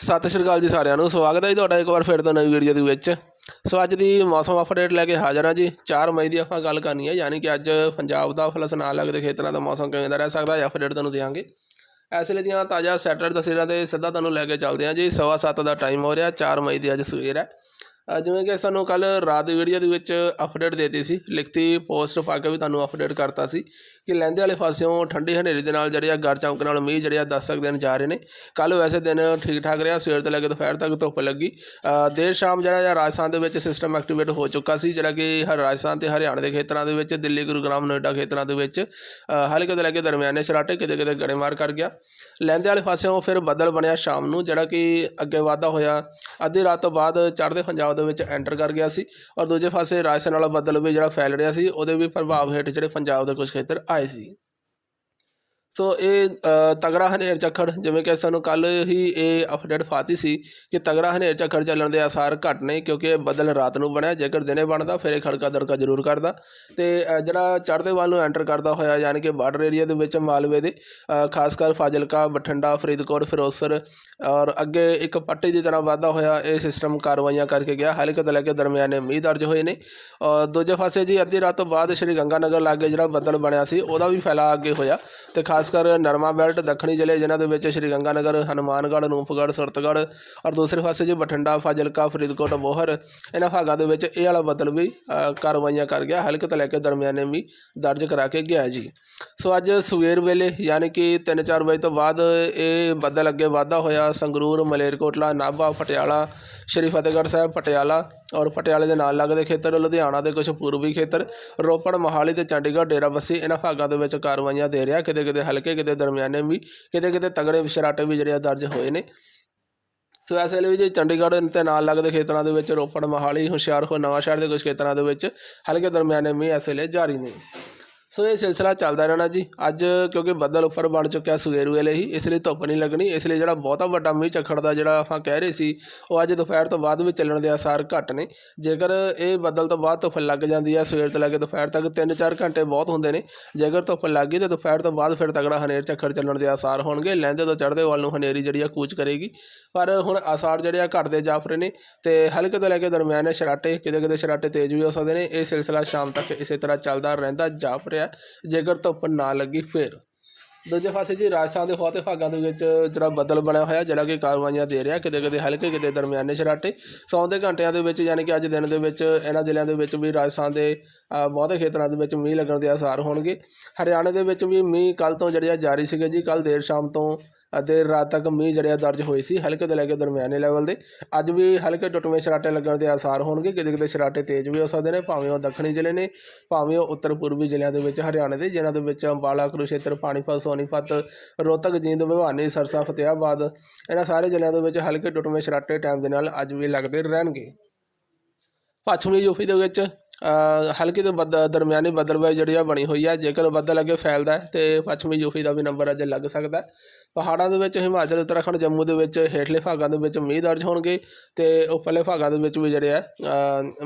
ਸਤਿ ਸ਼੍ਰੀ ਅਕਾਲ ਜੀ ਸਾਰਿਆਂ ਨੂੰ, ਸਵਾਗਤ ਹੈ ਜੀ ਤੁਹਾਡਾ ਇੱਕ ਵਾਰ ਫਿਰ ਤੋਂ ਨਵੀਂ ਵੀਡੀਓ ਦੇ ਵਿੱਚ। ਸੋ ਅੱਜ ਦੀ ਮੌਸਮ ਅਪਡੇਟ ਲੈ ਕੇ ਹਾਜ਼ਰ ਹਾਂ ਜੀ। 4 ਮਈ ਦੀ ਆਪਾਂ ਗੱਲ ਕਰਨੀ ਹੈ, ਯਾਨੀ ਕਿ ਅੱਜ ਪੰਜਾਬ ਦਾ ਫਲਸ ਨਾਲ ਲੱਗਦੇ ਖੇਤਰਾਂ ਦਾ ਮੌਸਮ ਕਿਵੇਂ ਦਾ ਰਹਿ ਸਕਦਾ ਹੈ ਅਪਡੇਟ ਤੁਹਾਨੂੰ ਦੇਵਾਂਗੇ ਇਸ ਲਈ ਦੀਆਂ ਤਾਜ਼ਾ ਸੈਟਰਡ ਤਸਵੀਰਾਂ ਤੇ ਸਿੱਧਾ ਤੁਹਾਨੂੰ ਲੈ ਕੇ ਚੱਲਦੇ ਹਾਂ ਜੀ। ਸਵਾ ਸੱਤ ਦਾ ਟਾਈਮ ਹੋ ਰਿਹਾ 4 ਮਈ ਦੀ ਅੱਜ ਸਵੇਰ ਹੈ। ਜਿਵੇਂ ਕਿ ਸਾਨੂੰ ਕੱਲ ਰਾਤ ਦੀ ਵੀਡੀਓ ਦੇ ਵਿੱਚ ਅਪਡੇਟ ਦੇਤੀ ਸੀ, ਲਿਖਤੀ ਪੋਸਟ ਪਾ ਕੇ ਵੀ ਤੁਹਾਨੂੰ ਅਪਡੇਟ ਕਰਤਾ ਸੀ ਕਿ ਲਹਿੰਦੇ ਵਾਲੇ ਪਾਸਿਓਂ ਠੰਡੀ ਹਨੇਰੀ ਦੇ ਨਾਲ ਜਿਹੜੇ ਆ ਗਰ ਚੌਂਕ ਨਾਲ ਮੀਂਹ ਜਿਹੜੇ ਆ 10 ਤੱਕ ਦਿਨ ਜਾ ਰਹੇ ਨੇ। ਕੱਲ ਵੈਸੇ ਦਿਨ ਠੀਕ ਠਾਕ ਰਿਹਾ, ਸਵੇਰ ਤੋਂ ਲੈ ਕੇ ਦੁਪਹਿਰ ਤੱਕ ਧੁੱਪ ਲੱਗੀ। ਦੇਰ ਸ਼ਾਮ ਜਿਹੜਾ ਆ ਰਾਜਸਥਾਨ ਦੇ ਵਿੱਚ ਸਿਸਟਮ ਐਕਟੀਵੇਟ ਹੋ ਚੁੱਕਾ ਸੀ, ਜਿਹੜਾ ਕਿ ਹਰ ਰਾਜਸਥਾਨ ਤੇ ਹਰਿਆਣਾ ਦੇ ਖੇਤਰਾਂ ਦੇ ਵਿੱਚ, ਦਿੱਲੀ ਗੁਰੂਗ੍ਰਾਮ ਨੋਇਡਾ ਖੇਤਰਾਂ ਦੇ ਵਿੱਚ ਹਲਕੇ ਤੋਂ ਲੈ ਕੇ ਦਰਮਿਆਨੇ ਸ਼ਰਾਟੇ ਕਿਤੇ ਕਿਤੇ ਗੜੇਮਾਰ ਕਰ ਗਿਆ। ਲਹਿੰਦੇ ਵਾਲੇ ਪਾਸਿਓਂ ਫਿਰ ਬੱਦਲ ਬਣਿਆ ਸ਼ਾਮ ਨੂੰ, ਜਿਹੜਾ ਕਿ ਅੱਗੇ ਵਾਧਾ ਹੋਇਆ। ਅੱਧੀ ਰਾਤ ਤੋਂ ਬਾਅਦ ਚੜ੍ਹਦੇ ਪੰਜਾਬ ਦੇ ਵਿੱਚ ਐਂਟਰ ਕਰ ਗਿਆ ਸੀ ਔਰ ਦੂਜੇ ਪਾਸੇ ਰਾਜਸਥਾਨ ਵਾਲਾ ਬੱਦਲ ਵੀ ਜਿਹੜਾ ਫੈਲ ਰਿਹਾ ਸੀ, ਉਹਦੇ ਵੀ ਪ੍ਰਭਾਵ ਹੇਠ ਜਿਹੜੇ ਪੰਜਾਬ ਦੇ ਕੁਝ ਖੇਤਰ ਆਏ ਸੀ। ਸੋ ਇਹ ਤਗੜਾ ਹਨੇਰ ਝੱਖੜ ਜਿਵੇਂ ਕਿ ਸਾਨੂੰ ਕੱਲ ਹੀ ਇਹ ਅਪਡੇਟ ਪਾਤੀ ਸੀ ਕਿ ਤਗੜਾ ਹਨੇਰ ਝੱਖੜ ਚੱਲਣ ਦੇ ਆਸਾਰ ਘੱਟ ਨੇ, ਕਿਉਂਕਿ ਇਹ ਬੱਦਲ ਰਾਤ ਨੂੰ ਬਣਿਆ, ਜੇਕਰ ਦਿਨੇ ਬਣਦਾ, ਫਿਰ ਇਹ ਖੜਕਾ ਦੜਕਾ ਜ਼ਰੂਰ ਕਰਦਾ। ਤੇ ਜਿਹੜਾ ਚੜ੍ਹਦੇ ਵੱਲ ਨੂੰ ਐਂਟਰ ਕਰਦਾ ਹੋਇਆ, ਯਾਨੀ ਕਿ ਬਾਰਡਰ ਏਰੀਆ ਦੇ ਵਿੱਚ ਮਾਲਵੇ ਦੇ ਖਾਸ ਕਰ ਫਾਜ਼ਿਲਕਾ, ਬਠਿੰਡਾ, ਫਰੀਦਕੋਟ ਫਿਰੋਜ਼ਸਰ ਔਰ ਅੱਗੇ ਇੱਕ ਪੱਟੀ ਦੀ ਤਰ੍ਹਾਂ ਵਾਧਾ ਹੋਇਆ ਇਹ ਸਿਸਟਮ ਕਾਰਵਾਈਆਂ ਕਰਕੇ ਗਿਆ। ਹਲਕੇ ਤੋਂ ਲੈ ਕੇ ਦਰਮਿਆਨੇ ਮੀਂਹ ਦਰਜ ਹੋਏ ਨੇ। ਔਰ ਦੂਜੇ ਪਾਸੇ ਜੀ, ਅੱਧੀ ਰਾਤ ਤੋਂ ਬਾਅਦ ਸ਼੍ਰੀ ਗੰਗਾਨਗਰ ਲਾਗੇ ਜਿਹੜਾ ਬੱਦਲ ਬਣਿਆ ਸੀ, ਉਹਦਾ ਵੀ ਫੈਲਾ ਅੱਗੇ ਹੋਇਆ। ਤੇ ਖਾਸ ਕਰ ਨਰਮਾ ਬੈਲਟ ਦੱਖਣੀ ਜ਼ਿਲ੍ਹੇ ਜਿਨ੍ਹਾਂ ਦੇ ਵਿੱਚ ਸ਼੍ਰੀ ਗੰਗਾਨਗਰ, ਹਨੂਮਾਨਗੜ੍ਹ ਨੂਪਗੜ੍ਹ ਸੁਰਤਗੜ੍ਹ ਔਰ ਦੂਸਰੇ ਪਾਸੇ ਜੀ ਬਠਿੰਡਾ, ਫਾਜ਼ਿਲਕਾ, ਫਰੀਦਕੋਟ ਬੋਹਰ ਇਹਨਾਂ ਭਾਗਾਂ ਦੇ ਵਿੱਚ ਇਹ ਵਾਲਾ ਬੱਦਲ ਵੀ ਕਾਰਵਾਈਆਂ ਕਰ ਗਿਆ। ਹਲਕੇ ਤੋਂ ਲੈ ਕੇ ਦਰਮਿਆਨੇ ਵੀ ਦਰਜ ਕਰਾ ਕੇ ਗਿਆ ਜੀ। ਸੋ ਅੱਜ ਸਵੇਰ ਵੇਲੇ ਯਾਨੀ ਕਿ 3-4 ਵਜੇ ਤੋਂ ਬਾਅਦ ਇਹ ਬੱਦਲ ਅੱਗੇ ਵਾਧਾ ਹੋਇਆ। ਸੰਗਰੂਰ, ਮਲੇਰਕੋਟਲਾ, ਨਾਭਾ, ਪਟਿਆਲਾ, ਸ਼੍ਰੀ ਫਤਿਹਗੜ੍ਹ ਸਾਹਿਬ, ਪਟਿਆਲਾ ਔਰ ਪਟਿਆਲੇ ਦੇ ਨਾਲ ਲੱਗਦੇ ਖੇਤਰ, ਲੁਧਿਆਣਾ ਦੇ ਕੁਝ ਪੂਰਬੀ ਖੇਤਰ, ਰੋਪੜ, ਮੋਹਾਲੀ ਤੇ ਚੰਡੀਗੜ੍ਹ, ਡੇਰਾਬੱਸੀ ਇਹਨਾਂ ਭਾਗਾਂ ਦੇ ਵਿੱਚ ਕਾਰਵਾਈਆਂ ਦੇ ਰਿਹਾ। ਕਿਤੇ ਕਿਤੇ ਹਲਕੇ ਕਿਤੇ ਦਰਮਿਆਨੇ ਵੀ, ਕਿਤੇ ਕਿਤੇ ਤਗੜੇ ਸ਼ਰਾਟੇ ਵੀ ਜਿਹੜੇ ਆ ਦਰਜ ਹੋਏ ਨੇ। ਸੋ ਇਸ ਵੇਲੇ ਵੀ ਜੇ ਚੰਡੀਗੜ੍ਹ ਤੇ ਨਾਲ ਲੱਗਦੇ ਖੇਤਰਾਂ ਦੇ ਵਿੱਚ ਰੋਪੜ, ਮੋਹਾਲੀ, ਹੁਸ਼ਿਆਰਪੁਰ, ਨਵਾਂਸ਼ਹਿਰ ਦੇ ਕੁਝ ਖੇਤਰਾਂ ਦੇ ਵਿੱਚ ਹਲਕੇ ਦਰਮਿਆਨੇ ਮੀਂਹ ਇਸ ਵੇਲੇ ਜਾਰੀ ਨੇ। ਸੋ ਇਹ ਸਿਲਸਿਲਾ ਚੱਲਦਾ ਰਹਿਣਾ ਜੀ। ਅੱਜ ਕਿਉਂਕਿ ਬੱਦਲ ਉੱਪਰ ਬਣ ਚੁੱਕਿਆ ਸਵੇਰ ਵੇਲੇ ਹੀ, ਇਸ ਲਈ ਧੁੱਪ ਨਹੀਂ ਲੱਗਣੀ। ਇਸ ਲਈ ਜਿਹੜਾ ਬਹੁਤਾ ਵੱਡਾ ਮੀਂਹ ਝੱਖੜ ਦਾ ਜਿਹੜਾ ਆਪਾਂ ਕਹਿ ਰਹੇ ਸੀ, ਉਹ ਅੱਜ ਦੁਪਹਿਰ ਤੋਂ ਬਾਅਦ ਵੀ ਚੱਲਣ ਦੇ ਆਸਾਰ ਘੱਟ ਨੇ। ਜੇਕਰ ਇਹ ਬੱਦਲ ਤੋਂ ਬਾਅਦ ਧੁੱਪ ਲੱਗ ਜਾਂਦੀ ਹੈ ਸਵੇਰ ਤੋਂ ਲੈ ਕੇ ਦੁਪਹਿਰ ਤੱਕ 3-4 ਘੰਟੇ ਬਹੁਤ ਹੁੰਦੇ ਨੇ। ਜੇਕਰ ਧੁੱਪ ਲੱਗ ਗਈ ਤਾਂ ਦੁਪਹਿਰ ਤੋਂ ਬਾਅਦ ਫਿਰ ਤਗੜਾ ਹਨੇਰ ਝੱਖੜ ਚੱਲਣ ਦੇ ਆਸਾਰ ਹੋਣਗੇ। ਲਹਿੰਦੇ ਤੋਂ ਚੜ੍ਹਦੇ ਵੱਲ ਨੂੰ ਹਨੇਰੀ ਜਿਹੜੀ ਆ ਕੂਚ ਕਰੇਗੀ। ਪਰ ਹੁਣ ਆਸਾਰ ਜਿਹੜੇ ਆ ਘਟਦੇ ਜਾਫਰੇ ਨੇ ਤੇ ਹਲਕੇ ਤੋਂ ਲੈ ਕੇ ਦਰਮਿਆਨੇ ਸ਼ਰਾਟੇ ਕਿਤੇ ਕਿਤੇ ਸ਼ਰਾਟੇ ਤੇਜ਼ ਵੀ ਹੋ ਸਕਦੇ ਨੇ। ਇਹ ਸਿਲਸਿਲਾ ਸ਼ਾਮ ਤੱਕ ਇਸੇ ਤਰ੍ਹਾਂ ਚੱਲਦਾ ਰਹਿੰਦਾ ਜਾਫ ਰਿਹਾ ਜੇਕਰ ਧੁੱਪ ਨਾ ਲੱਗੀ ਫਿਰ। ਦੂਜੇ ਪਾਸੇ ਜੀ ਰਾਜਸਥਾਨ ਦੇ ਬਹੁਤੇ ਭਾਗਾਂ ਦੇ ਵਿੱਚ ਜਿਹੜਾ ਬੱਦਲ ਬਣਿਆ ਹੋਇਆ, ਜਿਹੜਾ ਕਿ ਕਾਰਵਾਈਆਂ ਦੇ ਰਿਹਾ, ਕਿਤੇ ਕਿਤੇ ਹਲਕੇ, ਕਿਤੇ ਦਰਮਿਆਨੇ ਸ਼ਰਾਟੇ ਸੌਂ ਦੇ ਘੰਟਿਆਂ ਦੇ ਵਿੱਚ ਯਾਨੀ ਕਿ ਅੱਜ ਦਿਨ ਦੇ ਵਿੱਚ ਇਹਨਾਂ ਜ਼ਿਲ੍ਹਿਆਂ ਦੇ ਵਿੱਚ ਵੀ ਰਾਜਸਥਾਨ ਦੇ ਬਹੁਤੇ ਖੇਤਰਾਂ ਦੇ ਵਿੱਚ ਮੀਂਹ ਲੱਗਣ ਦੇ ਆਸਾਰ ਹੋਣਗੇ। ਹਰਿਆਣਾ ਦੇ ਵਿੱਚ ਵੀ ਮੀਂਹ ਕੱਲ ਤੋਂ ਜਿਹੜੇ ਆ ਜਾਰੀ ਸੀਗੇ ਜੀ ਕੱਲ ਦੇਰ ਸ਼ਾਮ ਤੋਂ ਅਤੇ ਰਾਤ ਤੱਕ ਮੀਂਹ ਜਿਹੜੇ ਆ ਦਰਜ ਹੋਏ ਸੀ ਹਲਕੇ ਤੋਂ ਲੈ ਕੇ ਦਰਮਿਆਨੇ ਲੈਵਲ ਦੇ। ਅੱਜ ਵੀ ਹਲਕੇ ਟੁੱਟਵੇਂ ਸ਼ਰਾਟੇ ਲੱਗਣ ਦੇ ਆਸਾਰ ਹੋਣਗੇ। ਕਿਤੇ ਕਿਤੇ ਸ਼ਰਾਟੇ ਤੇਜ਼ ਵੀ ਹੋ ਸਕਦੇ ਨੇ, ਭਾਵੇਂ ਉਹ ਦੱਖਣੀ ਜ਼ਿਲ੍ਹੇ ਨੇ, ਭਾਵੇਂ ਉਹ ਉੱਤਰ ਪੂਰਬੀ ਜ਼ਿਲ੍ਹਿਆਂ ਦੇ ਵਿੱਚ ਹਰਿਆਣੇ ਦੇ, ਜਿਨ੍ਹਾਂ ਦੇ ਵਿੱਚ ਅੰਬਾਲਾ ਕੁਰੂਸ਼ੇਤਰ ਪਾਣੀਪਤ, ਸੋਨੀਪਤ, ਰੋਹਤਕ, ਜੀਂਦ, ਭਿਵਾਨੀ, ਸਰਸਾ ਫਤਿਆਬਾਦ ਇਹਨਾਂ ਸਾਰੇ ਜ਼ਿਲ੍ਹਿਆਂ ਦੇ ਵਿੱਚ ਹਲਕੇ ਟੁੱਟਵੇਂ ਸ਼ਰਾਟੇ ਟਾਈਮ ਦੇ ਨਾਲ ਅੱਜ ਵੀ ਲੱਗਦੇ ਰਹਿਣਗੇ। ਪੱਛਮੀ ਯੂਪੀ ਦੇ ਵਿੱਚ ਹਲਕੀ ਤੋਂ ਬਦ, ਦਰਮਿਆਨੀ ਬੱਦਲਬਾਈ ਜਿਹੜੀ ਆ ਬਣੀ ਹੋਈ ਆ, ਜੇਕਰ ਬੱਦਲ ਅੱਗੇ ਫੈਲਦਾ ਹੈ ਤੇ ਪੱਛਮੀ ਯੂਪੀ ਦਾ ਵੀ ਨੰਬਰ ਅੱਜ ਲੱਗ ਸਕਦਾ ਪਹਾੜਾਂ ਦੇ ਵਿੱਚ ਹਿਮਾਚਲ, ਉੱਤਰਾਖੰਡ, ਜੰਮੂ ਦੇ ਵਿੱਚ ਹੇਠਲੇ ਭਾਗਾਂ ਦੇ ਵਿੱਚ ਮੀਂਹ ਦਰਜ ਹੋਣਗੇ ਤੇ ਉੱਪਰਲੇ ਭਾਗਾਂ ਦੇ ਵਿੱਚ ਵੀ ਜਿਹੜੇ ਆ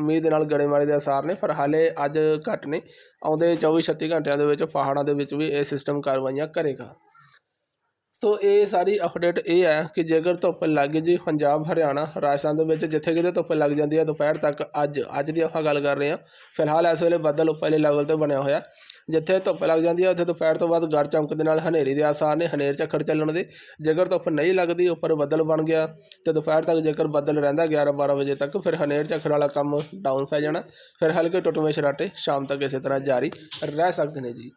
ਮੀਂਹ ਦੇ ਨਾਲ ਗੜੇਮਾਰੀ ਦੇ ਆਸਾਰ ਨੇ, ਪਰ ਹਾਲੇ ਅੱਜ ਘੱਟ ਨੇ। ਆਉਂਦੇ 24 36 ਘੰਟਿਆਂ ਦੇ ਵਿੱਚ ਪਹਾੜਾਂ ਦੇ ਵਿੱਚ ਵੀ ਇਹ ਸਿਸਟਮ ਕਾਰਵਾਈਆਂ ਕਰੇਗਾ। ਸੋ ਇਹ ਸਾਰੀ ਅਪਡੇਟ ਇਹ ਹੈ ਕਿ ਜੇਕਰ ਧੁੱਪ ਲੱਗ ਜੀ, ਪੰਜਾਬ, ਹਰਿਆਣਾ ਰਾਜਸਥਾਨ ਦੇ ਵਿੱਚ ਜਿੱਥੇ ਕਿਤੇ ਧੁੱਪ ਲੱਗ ਜਾਂਦੀ ਹੈ, ਦੁਪਹਿਰ ਤੱਕ ਅੱਜ ਅੱਜ ਦੀ ਆਪਾਂ ਗੱਲ ਕਰ ਰਹੇ ਹਾਂ। ਫਿਲਹਾਲ ਇਸ ਵੇਲੇ ਬੱਦਲ ਉੱਪਰਲੇ ਲੈਵਲ ਤੇ ਬਣਿਆ ਹੋਇਆ। ਜਿੱਥੇ ਧੁੱਪ ਲੱਗ ਜਾਂਦੀ ਹੈ ਉੱਥੇ ਦੁਪਹਿਰ ਤੋਂ ਬਾਅਦ ਗੜ ਚਮਕ ਦੇ ਨਾਲ ਹਨੇਰੀ ਦੇ ਆਸਾਰ ਨੇ, ਹਨੇਰ ਝੱਖੜ ਚੱਲਣ ਦੇ। ਜੇਕਰ ਧੁੱਪ ਨਹੀਂ ਲੱਗਦੀ, ਉੱਪਰ ਬੱਦਲ ਬਣ ਗਿਆ ਤੇ ਦੁਪਹਿਰ ਤੱਕ ਜੇਕਰ ਬੱਦਲ ਰਹਿੰਦਾ 11 12 ਵਜੇ ਤੱਕ, ਫਿਰ ਹਨੇਰ ਝੱਖੜ ਵਾਲਾ ਕੰਮ ਡਾਊਨ ਪੈ ਜਾਣਾ। ਫਿਰ ਹਲਕੇ ਟੁੱਟਵੇਂ ਸ਼ਰਾਟੇ ਸ਼ਾਮ ਤੱਕ ਇਸੇ ਤਰ੍ਹਾਂ ਜਾਰੀ ਰਹਿ ਸਕਦੇ ਨੇ ਜੀ।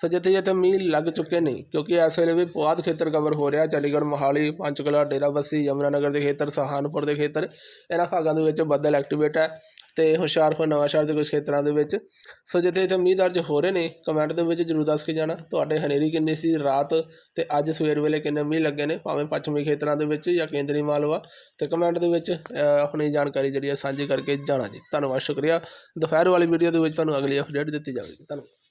ਸੋ ਜਿੱਥੇ ਜਿੱਥੇ ਮੀਂਹ ਲੱਗ ਚੁੱਕੇ ਨੇ, ਕਿਉਂਕਿ ਇਸ ਵੇਲੇ ਵੀ ਪੁਆਧ ਖੇਤਰ ਕਵਰ ਹੋ ਰਿਹਾ, ਚੰਡੀਗੜ੍ਹ, ਮੋਹਾਲੀ, ਪੰਚਕੂਲਾ ਡੇਰਾਬੱਸੀ ਯਮੁਨਾਨਗਰ ਦੇ ਖੇਤਰ ਸਹਾਨਪੁਰ ਦੇ ਖੇਤਰ, ਇਹਨਾਂ ਭਾਗਾਂ ਦੇ ਵਿੱਚ ਬੱਦਲ ਐਕਟੀਵੇਟ ਹੈ। ਅਤੇ ਹੁਸ਼ਿਆਰਪੁਰ ਨਵਾਂਸ਼ਹਿਰ ਦੇ ਕੁਝ ਖੇਤਰਾਂ ਦੇ ਵਿੱਚ। ਸੋ ਜਿੱਥੇ ਜਿੱਥੇ ਮੀਂਹ ਦਰਜ ਹੋ ਰਹੇ ਨੇ ਕਮੈਂਟ ਦੇ ਵਿੱਚ ਜਰੂਰ ਦੱਸ ਕੇ ਜਾਣਾ। ਤੁਹਾਡੇ ਹਨੇਰੀ ਕਿੰਨੀ ਸੀ ਰਾਤ ਅਤੇ ਅੱਜ ਸਵੇਰ ਵੇਲੇ ਕਿੰਨੇ ਮੀਂਹ ਲੱਗੇ ਨੇ? ਭਾਵੇਂ ਪੱਛਮੀ ਖੇਤਰਾਂ ਦੇ ਵਿੱਚ ਜਾਂ ਕੇਂਦਰੀ ਮਾਲਵਾ। ਤੇ ਕਮੈਂਟ ਦੇ ਵਿੱਚ ਆਪਣੀ ਜਾਣਕਾਰੀ ਜਿਹੜੀ ਹੈ ਸਾਂਝੀ ਕਰਕੇ ਜਾਣਾ ਜੀ। ਧੰਨਵਾਦ, ਸ਼ੁਕਰੀਆ। ਦੁਪਹਿਰ ਵਾਲੀ ਵੀਡੀਓ ਦੇ ਵਿੱਚ ਤੁਹਾਨੂੰ ਅਗਲੀ ਅਪਡੇਟ ਦਿੱਤੀ ਜਾਵੇਗੀ। ਧੰਨਵਾਦ।